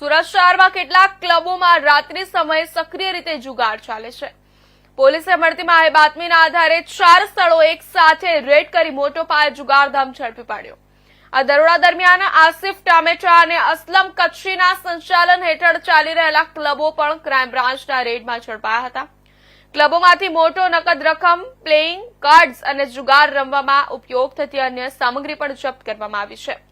સુરત શહેરમાં કેટલાક ક્લબોમાં રાત્રિ સમયે સક્રિય રીતે જુગાર ચાલે છે. પોલીસે મળતી માહિતી બાતમીના આધારે ચાર સ્થળો એક સાથે રેડ કરી મોટો પાયે જુગારધામ ઝડપી પાડ્યો. આ દરોડા દરમિયાન આસિફ ટામેચા અને અસલમ કચ્છીના સંચાલન હેઠળ ચાલી રહેલા ક્લબો પણ ક્રાઇમ બ્રાન્ચના રેડમાં ઝડપાયા હતા. ક્લબોમાંથી મોટો નકદ રકમ, પ્લેઇંગ, કાર્ડ્સ અને જુગાર રમવામાં ઉપયોગ થતી અન્ય સામગ્રી પણ જપ્ત કરવામાં આવી છે.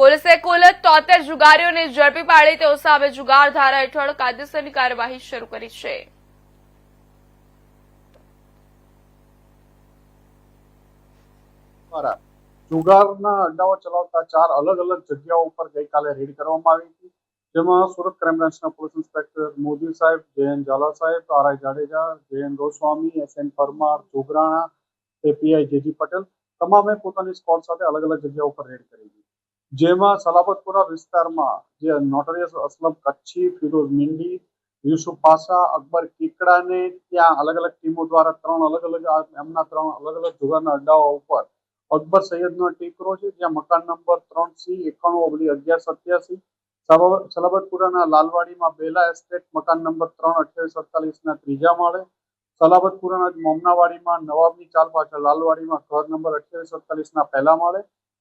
પોલીસે કુલ તોતેર જુગારીઓને ઝડપી પાડી તેઓ સામે જુગાર ધારા હેઠળ કાયદેસરની કાર્યવાહી શરૂ કરી છે. જુગારના અડ્ડાઓ ચલાવતા ચાર અલગ અલગ જગ્યાઓ ઉપર ગઈકાલે રેડ કરવામાં આવી હતી, જેમાં સુરત ક્રાઇમ બ્રાન્ચના પોલીસ ઇન્સ્પેક્ટર મોદી સાહેબ, જયંત ઝાલા સાહેબ R I Jadeja, Jayant Goswami, S N Parmar, Jograna API JG Patel, તમામે પોતાની સ્કોડ સાથે અલગ અલગ જગ્યા ઉપર રેડ કરી હતી જેમાં સલાબતપુરા વિસ્તારમાં જે નોટરિયસ અસલમ, કચ્છી, ફિરોઝ મિંડી, યુસુફ પાસા, અકબર કીકડાને ત્યાં અલગ અલગ ટીમો દ્વારા ત્રણ અલગ અલગ એમના ત્રણ અલગ અલગ જુગારના અડ્ડાઓ ઉપર અકબર સૈયદનો ટીકરો છે, જ્યાં મકાન નંબર ત્રણ સી એકાણું ઓગણી અગિયાર, સત્યાસી સલાબતપુરાના લાલવાડીમાં બેલા એસ્ટેટ, મકાન નંબર ત્રણ, અઠ્યાવીસ, અડતાલીસના ત્રીજા માળે, સલાબતપુરાના મોમનાવાડીમાં નવાબની ચાલ પાછળ લાલવાડીમાં ઘર નંબર અઠ્યાવીસ, અડતાલીસના પહેલા માળે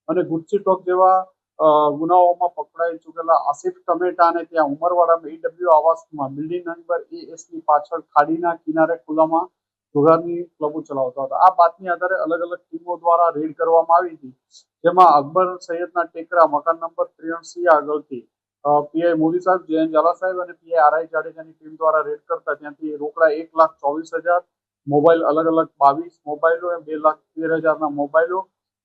અને ગુચ્છી ટોક જેવા ગુનાઓમાં પકડાઈ ચૂકેલા આસિફ ટમેટાને ત્યાં ઉમરવાડા બીડબ્લ્યુ આવાસમાં બિલ્ડિંગ નંબર એ ની પાછળ ખાડીના કિનારે ખુલ્લામાં જુગારની ક્લબો ચલાવતા હતા. આ બાતમી આધારે અલગ અલગ ટીમો દ્વારા રેડ કરવામાં આવી હતી. જેમાં અકબર સૈયદના ટેકરા, મકાન નંબર ત્રિયાસી આગળથી પીઆઈ મોદી સાહેબ જયંત ઝાલા સાહેબ અને પીઆઈ આરઆઈ જાડેજાની ટીમ દ્વારા રેડ કરતા ત્યાંથી રોકડા એક લાખ ચોવીસ હજાર, મોબાઈલ અલગ અલગ બાવીસ મોબાઈલો એમ બે લાખ તેર હજારના મોબાઈલો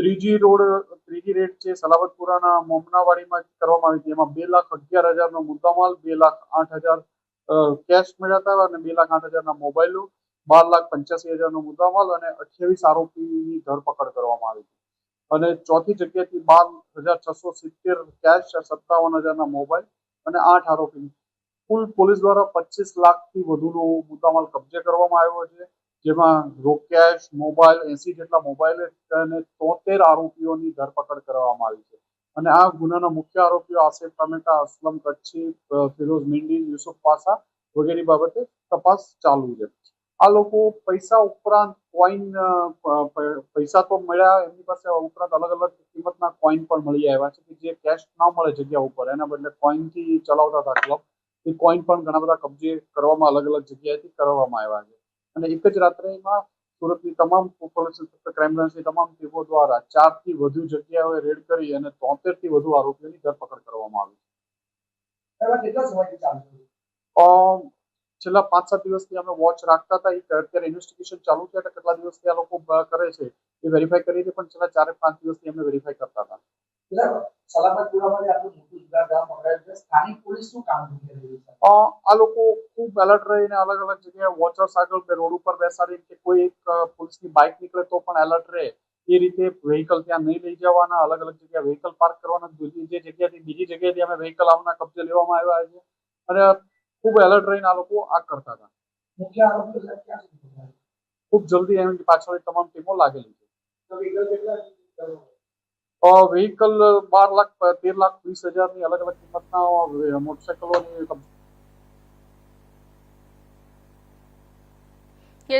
ત્રીજી રોડ, ત્રીજી રેડ છે સલાબતપુરાના મોમનાવાડીમાં કરવામાં આવી હતી. એમાં બે લાખ અગિયાર હજારનો મુદ્દામાલ, બે લાખ આઠ હજાર કેશ મળ્યા હતા અને બે લાખ આઠ હજારના મોબાઈલો બાર લાખ પંચ્યાસી હજારનો મુદ્દામાલ અને અઠ્યાવીસ આરોપીની ધરપકડ કરવામાં આવી હતી. અને ચોથી જગ્યાએથી બાર હજાર છસો સિત્તેર કેશ સત્તાવન હજારના મોબાઈલ અને આઠ આરોપી કુલ પોલીસ દ્વારા પચીસ લાખથી વધુનો મુદ્દામાલ કબજે કરવામાં આવ્યો છે. જેમાં રોકેશ, મોબાઈલ, એસી જેટલા મોબાઈલ અને તોતેર આરોપીઓની ધરપકડ કરવામાં આવી છે. અને આ ગુનાના મુખ્ય આરોપીઓ આસિફ ટમેટા, અસલમ કચ્છી ફિરોઝ મિંડી, યુસુફ પાસા વગેરે બાબતે તપાસ ચાલુ છે. આ લોકો પૈસા ઉપરાંત કોઈન પૈસા તો મળ્યા, એમની પાસે ઉપરાંત અલગ અલગ કિંમતના કોઈન પણ મળી આવ્યા છે કે જે કેશ ના મળે જગ્યા ઉપર. એના બદલે કોઈનથી ચલાવતા હતા ક્લબ. એ કોઈન પણ ઘણા બધા કબજે કરવામાં અલગ અલગ જગ્યાએથી કરવામાં આવ્યા છે. અને એક જ રાત્રેમાં સુરતની તમામ પોલીસ ઇન્સ્પેક્ટર ક્રાઇમ બ્રાન્ચની તમામ ટીમો દ્વારા ચારથી વધુ જગ્યાઓએ રેડ કરી અને તોતેરથી વધુ આરોપીઓની ધરપકડ કરવામાં આવી છેલ્લા પાંચ સાત દિવસથી અમે વોચ રાખતા હતા. એ અત્યારે ઇન્વેસ્ટિગેશન ચાલુ છે એટલે કેટલા દિવસથી આ લોકો કરે છે એ વેરીફાઈ કરી હતી પણ છેલ્લા ચાર પાંચ દિવસથી અમે વેરીફાઈ કરતા હતા. આ લોકો ખૂબ એલર્ટ રહીને અલગ અલગ જગ્યાએ વોચર્સ આગળ બે રોડ ઉપર બેસાડીને કે કોઈ એક પોલીસની બાઇક નીકળે તો પણ એલર્ટ રહે એ રીતે વ્હીકલ ત્યાં નહીં લઈ જવાના અલગ અલગ જગ્યાએ વ્હીકલ પાર્ક કરવાના બીજી જે જગ્યાથી બીજી જગ્યાએથી અમે વ્હીકલ આવના કબજે લેવામાં આવ્યા છે અને ખૂબ એલર્ટ રહીને આ લોકો આ કરતા હતા? ખૂબ જલ્દી એમની પાછળ તમામ ટીમો લાગેલી છે? વ્હીકલ બાર લાખ તેર લાખ વીસ હજારની અલગ અલગ કિંમતના મોટરસાયકલોની